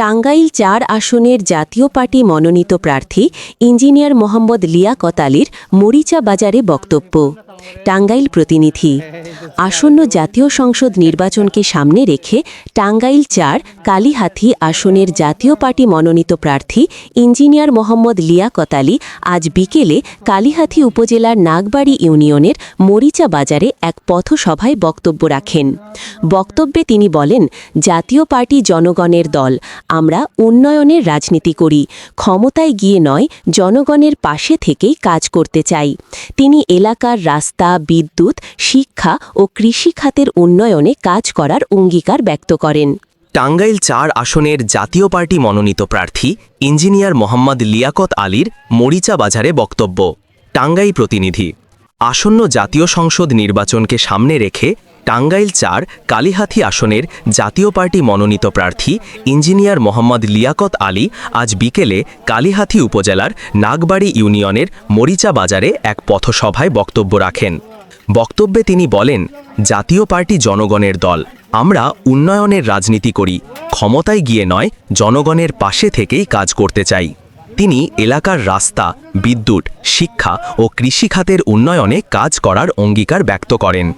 টাঙ্গাইল চার আসনের জাতীয় পার্টি মনোনীত প্রার্থী ইঞ্জিনিয়ার মোহাম্মদ লিয়া কতালির মরিচা বাজারে বক্তব্য। টাঙ্গাইল প্রতিনিধি। আসন্ন জাতীয় সংসদ নির্বাচনকে সামনে রেখে টাঙ্গাইল চার, কালীহাতি আসনের জাতীয় পার্টি মনোনীত প্রার্থী ইঞ্জিনিয়ার মোহাম্মদ লিয়াকত আলী আজ বিকেলে কালীহাতি উপজেলার নাগবাড়ি ইউনিয়নের মরিচা বাজারে এক পথসভায় বক্তব্য রাখেন। বক্তব্যে তিনি বলেন, জাতীয় পার্টি জনগণের দল, আমরা উন্নয়নের রাজনীতি করি, ক্ষমতায় গিয়ে নয়, জনগণের পাশে থেকেই কাজ করতে চাই। তিনি এলাকার রাস্তা বিদ্যুৎ, শিক্ষা ও কৃষি খাতের উন্নয়নে কাজ করার অঙ্গীকার ব্যক্ত করেন। টাঙ্গাইল চার আসনের জাতীয় পার্টি মনোনীত প্রার্থী ইঞ্জিনিয়ার মোহাম্মদ লিয়াকত আলীর মরিচা বাজারে বক্তব্য। টাঙ্গাই প্রতিনিধি। আসন্ন জাতীয় সংসদ নির্বাচনকে সামনে রেখে টাঙ্গাইল চার কালীহাতি আসনের জাতীয় পার্টি মনোনীত প্রার্থী ইঞ্জিনিয়ার মোহাম্মদ লিয়াকত আলী আজ বিকেলে কালীহাতি উপজেলার নাগবাড়ি ইউনিয়নের মরিচা বাজারে এক পথসভায় বক্তব্য রাখেন। বক্তব্যে তিনি বলেন, জাতীয় পার্টি জনগণের দল। আমরা উন্নয়নের রাজনীতি করি। ক্ষমতায় গিয়ে নয়, জনগণের পাশে থেকেই কাজ করতে চাই। তিনি এলাকার রাস্তা, বিদ্যুৎ, শিক্ষা ও কৃষি খাতের উন্নয়নে কাজ করার অঙ্গীকার ব্যক্ত করেন।